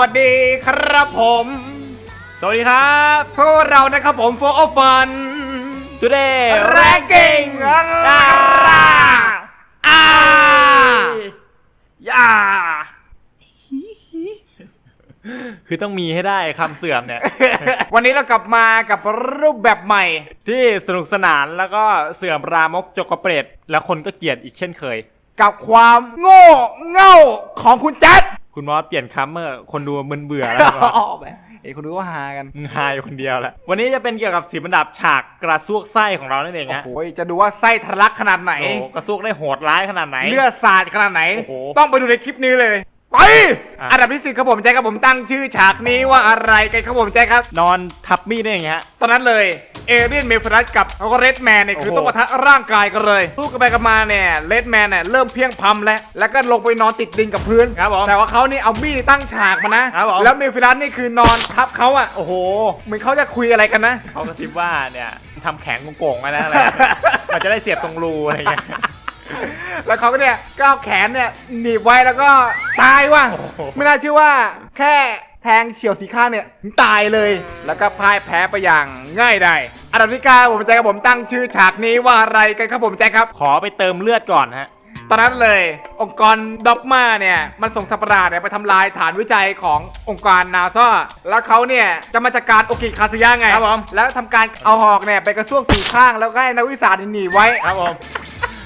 วัสดีครับผม สวัสดีครับพวกเรานะครับผมโฟร์ฟัน Today Ranking อ่าอ่าย่าคือต้องมีให้ได้คำเสื่อมเนี่ย วันนี้เรากลับมากับรูปแบบใหม่ ที่สนุกสนานแล้วก็เสื่อมรามกจกกระเปรตแล้วคนก็เกลียดอีกเช่นเคย กับความโง่เง่าของคุณแจ๊ด คุณมอสเปลี่ยนคัมเมอร์คนดูมึนเบื่อแล้วอ๋อแหมเอ้ยคุณดูว่าฮากันมึงหายคนเดียวแหละวันนี้จะเป็นเกี่ยวกับสีบันดับฉากกระซวกไส้ของเรานั่นเองฮะโอ้ยจะดูว่าไส้ทะลักขนาดไหนโอ้โหกระซวกได้โหดร้ายขนาดไหน เลือดสาดขนาดไหน โอ้โห ต้องไปดูในคลิปนี้เลยไปอะ อันดับที่สิบครับผมแจ๊คครับผมตั้งชื่อฉากนี้ว่าอะไรกันครับผมแจ๊คครับ นอนทับมีดนั่นเองฮะตอนนั้นเลย เอเรียนเมฟรัสกับเรดแมนเนี่ยคือโอ้โหต้องปะทะร่างกายกันเลยสู้กันไปกันมาเนี่ยเรดแมนเนี่ยเริ่มเพียงพำแล้วแล้วก็ลงไปนอนติดดินกับพื้นครับผมแต่ว่าเขานี่เอามีดนี่ตั้งฉากมานะครับผมแล้วเมฟรัสนี่คือนอนทับเขาอะโอ้โหเหมือนเขาจะคุยอะไรกันนะเขากระซิบว่าเนี่ยทำแข็งโก่งๆไว้นะอะไรมันจะได้เสียบตรงรูอะไรเงี้ยแล้วเขาก็เนี่ยก็เอาแขนเนี่ยหนีบไว้แล้วก็ตายว่ะโอ้โหไม่น่าเชื่อว่าแค่ แทงเฉียวสีข้างเนี่ยตายเลย แล้วก็พ่ายแพ้ไปอย่างง่ายได้อันดับที่เก้าผมแจ็คครับผมตั้งชื่อฉากนี้ว่าอะไรกันครับผมแจ็คครับ ขอไปเติมเลือดก่อนฮะตอนนั้นเลยองค์กรด็อกมาเนี่ยมันส่งสัตว์ปราดเนี่ยไปทำลายฐานวิจัยขององค์การนาซาแล้วเขาเนี่ยจะมาจัดการโอกิคาซึยะไงครับผมแล้วทำการเอาหอกเนี่ยไปกระซวกสีข้างแล้วก็ให้นักวิทยาหนีไว้ครับผม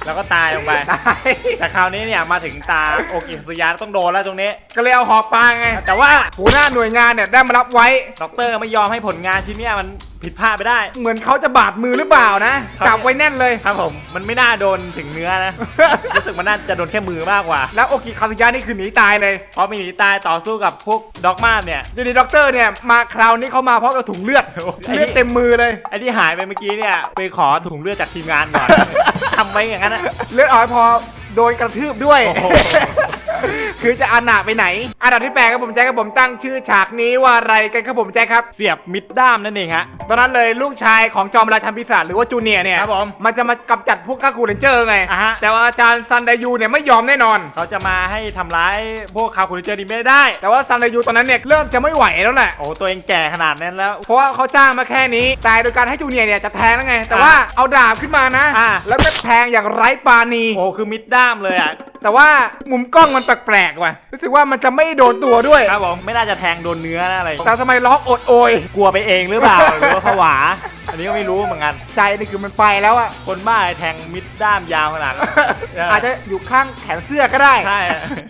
แล้วก็ตายลงไป ตายแต่คราวนี้เนี่ยมาถึงตาโอกิสยานต้องโดนแล้วตรงนี้ ก็เลยเอาหอกปาไง แต่ว่าหัวหน้าหน่วยงานเนี่ยได้มารับไว้ด็อกเตอร์ไม่ยอมให้ผลงานชิ้นเนี้ยมัน ผิดพลาดไปได้ เหมือนเขาจะบาดมือหรือเปล่านะครับ จับไว้แน่นเลย ครับผมมันไม่น่าโดนถึงเนื้อนะ รู้สึกมันน่าจะโดนแค่มือมากกว่า แล้วโอกิคาซึยะนี่คือหนีตายเลยเพราะมีหนีตายต่อสู้กับพวกด็อกมาเนี่ยอยู่ดีด็อกเตอร์เนี่ยมาคราวนี้เขามาเพราะกระถุงเลือดโอ้ไอ้นี่เลือดเต็มมือเลย ไอ้ที่หายไปเมื่อกี้เนี่ย ไปขอถุงเลือดจากทีมงานก่อน ทำไว้อย่างนั้นนะเลือดออกไม่พอโดนกระทืบด้วย โอ้โห คือจะอานาไปไหนอันดับที่แปดครับผมแจ็คครับผมตั้งชื่อฉากนี้ว่าอะไรกันครับผมแจ็คครับเสียบมิดด้ามนั่นเองฮะตอนนั้นเลยลูกชายของจอมราชันปีศาจหรือว่าจูเนียร์เนี่ยครับผมมันจะมากำจัดพวกข้าคูเรนเจอร์ไงอะฮะ แต่ว่าอาจารย์ซันไดยูเนี่ยไม่ยอมแน่นอน เขาจะมาให้ทำร้ายพวกคาวคูลิเจอร์นี่ไม่ได้ แต่ว่าซันไดยูตอนนั้นเนี่ยเริ่มจะไม่ไหวแล้วแหละ โอ้ตัวเองแก่ขนาดนั้นแล้ว เพราะว่าเขาจ้างมาแค่นี้แต่โดยการให้จูเนียร์เนี่ยจะแทงแล้วไง แต่ว่าเอาดาบขึ้นมานะ อะ แล้วก็แทงอย่างไร้ปราณี โอ้คือมิดด้ามเลยอะ แต่ว่ามุมกล้องมันแปลกๆว่ะรู้สึกว่ามันจะไม่โดนตัวด้วย ครับผมไม่น่าจะแทงโดนเนื้อนะอะไรแต่ทำไมร้องโอดโอย กลัวไปเองหรือเปล่าหรือว่าผวา อันนี้ก็ไม่รู้เหมือนกัน ใจนี่คือมันไปแล้วอะคนบ้าแทงมิดด้ามยาวขนาดนั้นอาจจะอยู่ข้างแขนเสื้อก็ได้ใช่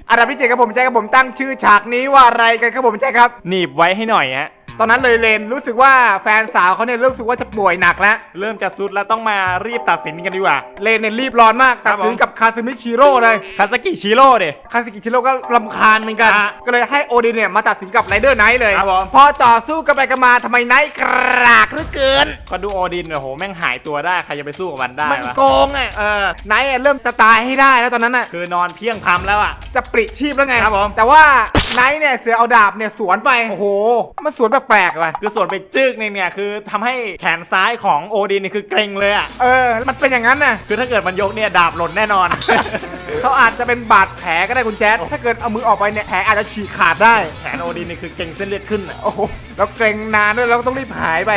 อันดับที่เจ็ดครับผมแจ็คครับผมตั้งชื่อฉากนี้ว่าอะไรกันครับผมแจ็คครับ หนีบไว้ให้หน่อยฮะ ตอนนั้นเลยเลนรู้สึกว่าแฟนสาวเขาเนี่ยรู้สึกว่าจะป่วยหนักแล้วเริ่มจะสุดแล้วต้องมารีบตัดสินกันดีกว่า เลนเนี่ยรีบร้อนมากครัตัดบสินผมกับคาซึมิชิโร่เลยคาสกิชิโร่ดิคาซึกิชิโร่ก็ลำคาญเหมือนกันอะก็เลยให้โอดินเนี่ยมาตัดสินกับไรเดอร์ไนท์เลยครับผม พอต่อสู้กันไปกันมาทำไมไนท์กรากเหลือเกิน ก็ดูโอดินโอ้โหแม่งหายตัวได้ใครจะไปสู้กับมันได้มันวะโกงอะเออ ไนท์อะเริ่มจะตายให้ได้แล้วตอนนั้นอะ คือนอนเพียงพำแล้วอะ จะปลิชีพแล้วไงครับผม แต่ว่าไนท์เนี่ยเสือเอาดาบเนี่ยสวนไป โอ้โห มันสวนแปลกๆว่ะคือส่วนไปจึกเนี่ยเนี่ยคือทำให้แขนซ้ายของโอดินนี่คือเกร็งเลยอะเออ มันเป็นอย่างนั้นน่ะคือถ้าเกิดมันยกเนี่ยดาบหล่นแน่นอน เขาอาจจะเป็นบาดแผลก็ได้คุณแจ๊ดถ้าเกิดเอามือออกไปเนี่ยแผลอาจจะฉีกขาดได้แขนโอดินนี่คือเกร็งเส้นเลือดขึ้นอะโอ้โหแล้วเกรงนานด้วยแล้วก็ต้องรีบหายไป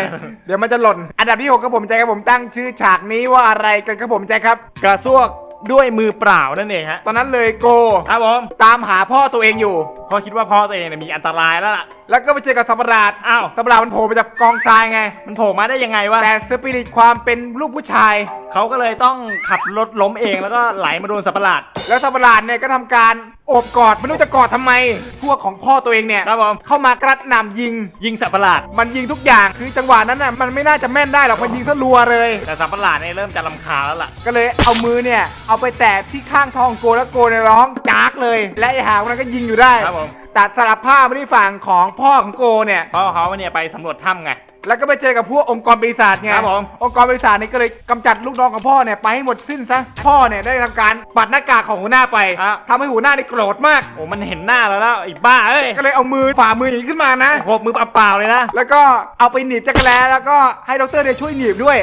เดี๋ยวมันจะหล่น อันดับที่หกครับผมแจ๊คครับผมตั้งชื่อฉากนี้ว่าอะไรกันครับผมแจ๊คครับ กระซวกด้วยมือเปล่านั่นเองฮะ ตอนนั้นเลยโกครับผม ตามหาพ่อตัวเองอยู่เพราะคิดว่าพ่อตัวเองเนี่ยมีอันตรายแล้วล่ะ แล้วก็ไปเจอกับสัตว์ประหลาดอ้าว สัตว์ประหลาดมันโผล่มาจากกองทรายไง มันโผล่มาได้ยังไงวะแต่สปิริตความเป็นลูกผู้ชาย เขาก็เลยต้องขับรถล้มเองแล้วก็ไหลมาโดนสัตว์ประหลาดแล้วสัตว์ประหลาดเนี่ยก็ทำการโอบกอดไม่รู้จะกอดทำไม พวกของพ่อตัวเองเนี่ยครับผมเข้ามากระหน่ำยิง ยิงสัตว์ประหลาดมันยิงทุกอย่างคือจังหวะนั้นน่ะมันไม่น่าจะแม่นได้หรอกมันยิงซะรัวเลย แต่สัตว์ประหลาดเนี่ยเริ่มจะลำคาญแล้วล่ะ ก็เลยเอามือเนี่ยเอาไปแตะที่ข้างท้องโกแล้วโกเนี่ยร้องจากเลย และไอ้หางมันก็ยิงอยู่ได้ ครับผม ตัดสลับผ้ามาที่ฝั่งของพ่อของโกเนี่ย เพราะเขาเนี่ยไปสำรวจถ้ำไง แล้วก็ไปเจอกับพวกองค์กรปีศาจไงครับผม องค์กรปีศาจนี่ก็เลยกำจัดลูกน้องของพ่อเนี่ยไปให้หมดสิ้นซะ พ่อเนี่ยได้ทำการปัดหน้ากากของหัวหน้าไปอะ ทำให้หัวหน้านี่โกรธมาก โอ้มันเห็นหน้าแล้วแล้วไอ้บ้าเอ้ยก็เลยเอามือฝ่ามืออย่างนี้ขึ้นมานะโขกมือเปล่าๆเลยนะ แล้วก็เอาไปหนีบจักรแลแล้วก็ให้ดรเนี่ยช่วยหนีบด้วย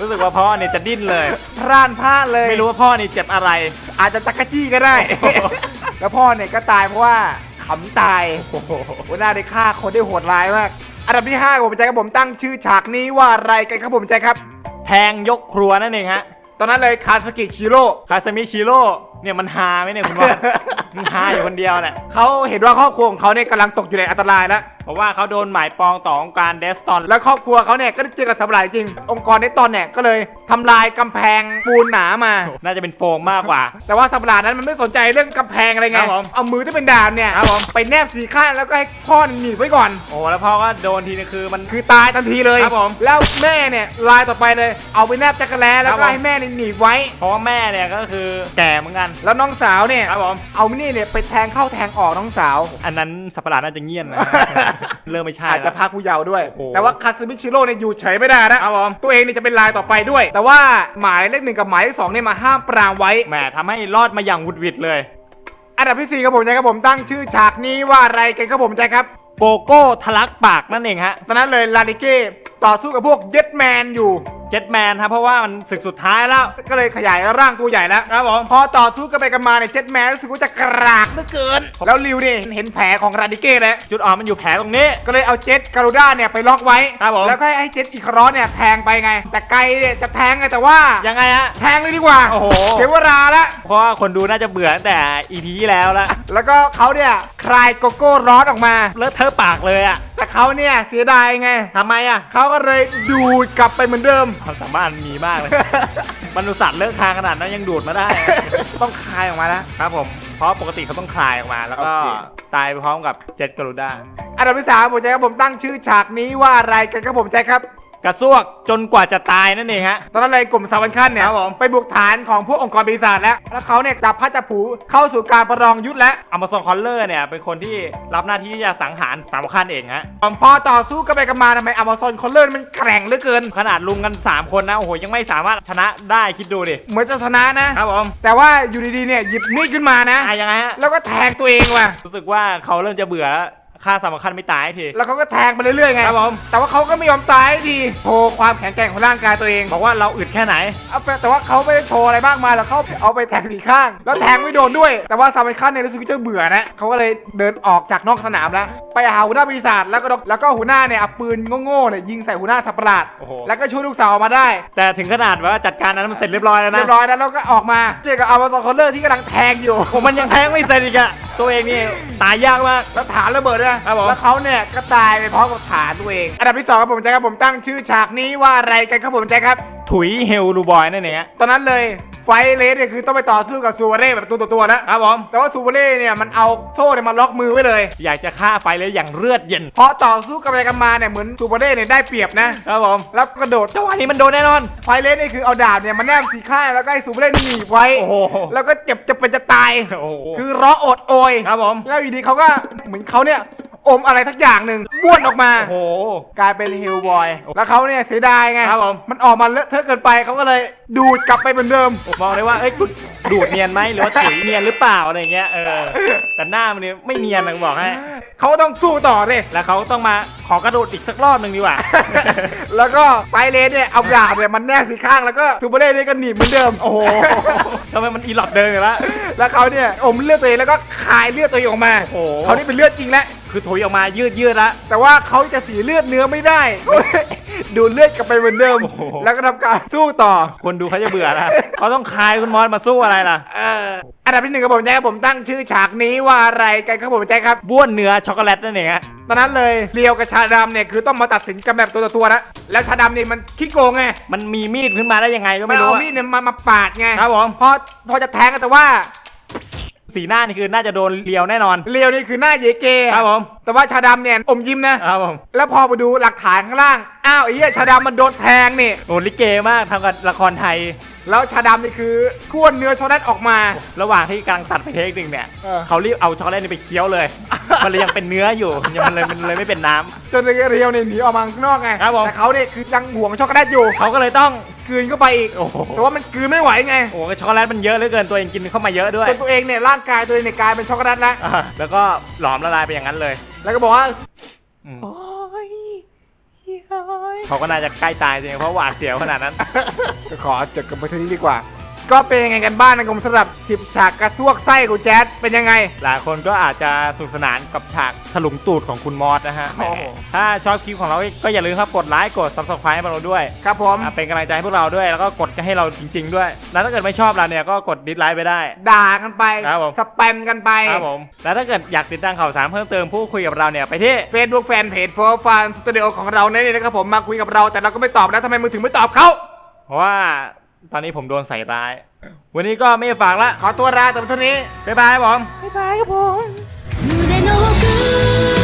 รู้สึกว่าพ่อเนี่ยจะดิ้นเลย พร่านพลาดเลย ไม่รู้ว่าพ่อนี่เจ็บอะไร อาจจะจักรจี้ก็ได้โอ้โห แล้วพ่อเนี่ยก็ตายเพราะว่าขำตายโอ้โหหัวหน้าได้ฆ่าคนได้โหดร้ายมาก อันดับที่5ครับผมใจครับผมตั้งชื่อฉากนี้ว่าอะไรกันครับผมใจครับ แทงยกครัวนั่นเองฮะ ตอนนั้นเลยคาสกิชิโร่คาสมิชิโร่ เนี่ยมันฮาไหมเนี่ยคุณบอลมันฮาอยู่คนเดียวเนี่ยเขาเห็นว่าครอบครัวของเขาเนี่ยกำลังตกอยู่ในอันตรายแล้ว เพราะว่าเขาโดนหมายปองต่อองค์การเดสตอน แล้วครอบครัวเขาเนี่ยก็ได้เจอกับสัตว์ประหลาดจริง องค์กรในตอนเนี่ยก็เลยทำลายกำแพงปูนหนามา น่าจะเป็นโฟมมากกว่า แต่ว่าสัตว์ประหลาดนั้นมันไม่สนใจเรื่องกำแพงอะไรไงครับผมเอามือที่เป็นดาบเนี่ยครับผม ไปแนบสีข้างแล้วก็ให้พ่อหนีบไว้ก่อน โอ้แล้วพ่อก็โดนทีนึงคือมัน คือตายทันทีเลยครับผมแล้วแม่เนี่ยลายต่อไปเลย เอาไปแนบจักรแล้แล้วครับก็ผม ให้แม่เนี่ยหนีบไว้ เพราะว่าแม่เนี่ยก็คือแก่เหมือนกันแล้วน้องสาวเนี่ยครับผม เอามินี่เนี่ยไปแทงเข้าแทงออกน้องสาว อันนั้นสัตว์ประหลาดน่าจะเงียบนะ เริ่มไม่ใช่อาจจะแล้วพักผู้เยาว์ด้วย โอ้โห แต่ว่าคาซึมิชิโร่เนี่ยอยู่เฉยไม่ได้นะ ครับผมตัวเองเนี่ยจะเป็นลายต่อไปด้วย แต่ว่าหมายเลขหนึ่งกับหมายเลขสองเนี่ยมาห้ามปรามไว้ แหมทำให้รอดมาอย่างหวุดหวิดเลย อันดับที่สี่ครับผมใจครับผมตั้งชื่อฉากนี้ว่าอะไรกันครับผมใจครับ โกโก้ทะลักปากนั่นเองฮะ ตอนนั้นเลยลาดิเก้ต่อสู้กับพวกเย็ดแมนอยู่ เจ็ตแมนครับเพราะว่ามันศึกสุดท้ายแล้วก็เลยขยายร่างตัวใหญ่แล้วครับผมพอต่อสู้กันไปกันมาเนี่ยเจ็ดแมนรู้สึกว่าจะกรากเหลือเกิน แล้วริวเนี่ยเห็นแผลของราดิเก้แล้วจุดอ่อนมันอยู่แผลตรงนี้ ก็เลยเอาเจ็ตการูด้าเนี่ยไปล็อกไว้ครับผมแล้วก็ให้เจ็ตอีครอสเนี่ยแทงไปไง แต่ไกลเนี่ยจะแทงไงแต่ว่ายังไงฮะแทงเลยดีกว่าโอ้โหเสียเวลาละเพราะว่าคนดูน่าจะเบื่อตั้งแต่ EP ที่แล้วแล้วแล้วก็เขาเนี่ยคลายโกโก้ร้อนออกมาเลอะเทอะปากเลยอะแต่ เขาเนี่ยเสียดายไงทำไมอะเขาก็เลยดูดกลับไปเหมือนเดิม ความสามารถมีมากเลย มนุษย์สัตว์เลิกคางขนาดนั้นยังดูดมาได้ ต้องคลายออกมาแล้วครับผม เพราะปกติเขาต้องคลายออกมาแล้วก็โอเค ตายไปพร้อมกับเจ็ตกรุด้าอันดับที่สามผมใจครับผมตั้งชื่อฉากนี้ว่าอะไรกันครับผมใจครับ กระซวกจนกว่าจะตายนั่นเองฮะ ตอนนั้นเลยกลุ่มสามัญขั้นเนี่ยครับผมไปบุกฐานของพวกองค์กรปีศาจแล้ว แล้วเขาเนี่ยจับพระจับผูเข้าสู่การประลองยุทธแล้วอ m a z o n คอลเลอร์เนี่ยเป็นคนที่รับหน้าที่ที่จะสังหารสามขั้นเองฮะพอต่อสู้กันไปกันมาทำไมอ m ม z o n คอนเลอร์มันแข็งเหลือเกิน ขนาดลุงกัน 3 คนนะโอ้โหยังไม่สามารถชนะได้คิดดูดิเหมือนจะชนะนะครับผมแต่ว่าอยู่ดีๆเนี่ยหยิบมีดขึ้นมานะอะยังไงฮะแล้วก็แทงตัวเองว่ะรู้สึกว่าเขาเริ่มจะเบื่อแล้ว ฆ่าสามขั้นไม่ตายที แล้วเขาก็แทงไปเรื่อยๆไงครับผม แต่ว่าเขาก็ไม่ยอมตายดีโชว์ความแข็งแกร่งของร่างกายตัวเองบอกว่าเราอึดแค่ไหน เอาไปแต่ว่าเขาไม่ได้โชว์อะไรมากมายหรอกเขาเอาไปแทงสีข้าง แล้วแทงไม่โดนด้วย แต่ว่าซามิคันเนี่ยรู้สึกว่าจะเบื่อนะเขาก็เลยเดินออกจากนอกสนามแล้ว ไปหาหัวหน้าปีศาจแล้วก็แล้วก็หัวหน้าเนี่ยเอาปืนโง่ๆเนี่ยยิงใส่หัวหน้าสัตว์ประหลาด โอ้โห แล้วก็ช่วยลูกสาวออกมาได้ แต่ถึงขนาดว่าจัดการนั้นมันเสร็จเรียบร้อยแล้วนะเรียบร้อยแล้วแล้วก็ออกมา เจอกับอ m ม z o n คอนเลอร์ที่กำลังแทงอยู่ โอ้มันยังแทงไม่เสร็จอีกอะตัวเองนี่ตายยากมาก แล้วฐานระเบิดด้วยนะครับผม แล้วเขาเนี่ยก็ตายไปพร้อมกับฐานตัวเอง อันดับที่สองครับผมแจ็คครับผมตั้งชื่อฉากนี้ว่าอะไรกันครับผมแจ็คครับ ถุยเฮลลูบอยนั่นเองฮะตอนนั้นเลย ไฟเลสเนี่ยคือต้องไปต่อสู้กับซูวาเร่แบบตัวต่อตัวนะครับผมแต่ว่าซูวาเร่เนี่ยมันเอาโซ่เนี่ยมาล็อกมือไว้เลย อยากจะฆ่าไฟเลยอย่างเลือดเย็นพอต่อสู้กันไปกันมาเนี่ยเหมือนซูวาเร่เนี่ยได้เปรียบนะครับผมแล้วกระโดดจังหวะนี้มันโดนแน่นอน ไฟเลสนี่คือเอาดาบเนี่ยมาแนบสีข้างแล้วก็ให้ซูวาเร่หนีบไว้โอ้โหแล้วก็เจ็บจะเป็นจะตายโอ้โหคือร้องโอดโอยครับผมแล้วอยู่ดีเขาก็เหมือนเขาเนี่ย อมอะไรทักอย่างหนึ่งบ้วนออกมา โอ้โห กลายเป็นฮิลบอย แล้วเขาเนี่ยเสียดายไงครับผม มันออกมาเลอะเทอะเกินไปเขาก็เลยดูดกลับไปเหมือนเดิมผมมองเลยว่า เอ้ยกูดูดเนียนไหมหรือว่าถุยเนียนหรือเปล่าอะไรเงี้ย เออ แต่หน้ามันเนี่ยไม่เนียนนะบอกให้ เขาต้องสู้ต่อเลย แล้วเขาต้องมาขอกระโดดอีกสักรอบหนึ่งดีกว่า แล้วก็ไปเลสเนี่ยเอาดาบเนี่ยมันแนบสีข้างแล้วก็ซูเปอร์เล่เนี่ยก็หนีบเหมือนเดิม โอ้โห ทำไมมันอีหลอดเดินอยู่แล้วแล้วเขาเนี่ยอมเลือดตัวเองแล้วก็คายเลือดตัวเองออกมา โอ้โห เขานี่เป็นเลือดจริงแล้ว คือถุยออกมายืดยืดๆแล้วแต่ว่าเขาจะสีเลือดเนื้อไม่ได้ ดูดเลือดกลับไปเหมือนเดิมโอ้โหแล้วก็ทำการสู้ต่อ คนดูเขาจะเบื่อแล้วเขาต้องคายคุณมอสมาสู้อะไรล่ะเอออันดับที่หนึ่งครับผมแจ็คครับผมตั้งชื่อฉากนี้ว่าอะไรกันครับผมแจ็คครับบ้วนเนื้อช็อกโกแลตนั่นเองฮะตอนนั้นเลยเรียวกับชาดำเนี่ยคือต้องมาตัดสินกันแบบตัวต่อตัวนะแล้วชาดำเนี่ยมันขี้โกงไงมันมีมีดขึ้นมาได้ยังไงก็มัไม่นรู้เอาอะมีดเนี่ยมามาปาดไงครับผมพอพอจะแทงกันแต่ว่า สีหน้านี่คือน่าจะโดนเลียวแน่นอน เรียวนี่คือหน้าเยเกครับผม แต่ว่าชาดำเนี่ยอมยิ้มนะ ครับผมแล้วพอไปดูหลักฐานข้างล่าง อ้าวไอ้เหี้ยชาดำมันโดนแทงนี่โอ้ลิเกมากทำกับละครไทย แล้วชาดำนี่คือก้วนเนื้อช็อกโกแลตออกมา ระหว่างที่กำลังตัดไปเทคหนึ่งเนี่ย เออ เขารีบเอาช็อกโกแลตนี่ไปเคี้ยวเลย มันเลยยังเป็นเนื้ออยู่ยังมันเลยมันเลยไม่เป็นน้ำ จนเรียวเนี่ยหนีออกมาข้างนอกไงครับผม แต่เขาเนี่ยคือยังห่วงช็อกโกแลตอยู่เขาก็เลยต้อง กลืนเข้าไปอีก โอ้โห แต่ว่ามันกลืนไม่ไหวไงโอ้โหช็อกโกแลตมันเยอะเหลือเกินตัวเองกินเข้ามาเยอะด้วยจนตัวเองเนี่ยร่างกายตัวเองเนี่ยกลายเป็นช็อกโกแลตแล้วอ่าแล้วก็หลอมละลายไปอย่างนั้นเลยแล้วก็บอกว่าอืมโอ้ยเฮ้ยเขาก็น่าจะใกล้ตายจริงเพราะหวาดเสียวขนาดนั้น ก็ขอจบกันไปเท่านี้ดีกว่า ก็เป็นยังไงกันบ้างนะครับผมสำหรับคลิปฉากกระซวกไส้ของแจ๊ดเป็นยังไง หลายคนก็อาจจะสนุกสนานกับฉากถลุงตูดของคุณมอสนะฮะโอ้โห ถ้าชอบคลิปของเราก็อย่าลืมครับกดไลค์กด subscribe ให้เราด้วยครับผม อะเป็นกำลังใจให้พวกเราด้วย แล้วก็กดให้เราจริง ๆ ด้วย แล้วถ้าเกิดไม่ชอบเราเนี่ยก็กดดิสไลค์ไปได้ ด่ากันไป ครับผม สแปมกันไป ครับผม แล้วถ้าเกิดอยากติดตามข่าวสารเพิ่มเติมพูดคุยกับเราเนี่ยไปที่เฟซบุ๊กแฟนเพจโฟร์ฟันสตูดิโอของเราเนี่ยนะครับผมมาคุยกับเราแต่เราก็ไม่ตอบแล้วทำไมมึงถึงไม่ตอบเขา เพราะว่า ตอนนี้ผมโดนใส่ร้าย วันนี้ก็ไม่ฝากละ ขอตัวลาแต่เท่านี้บ๊ายบายครับผม บ๊ายบายครับผม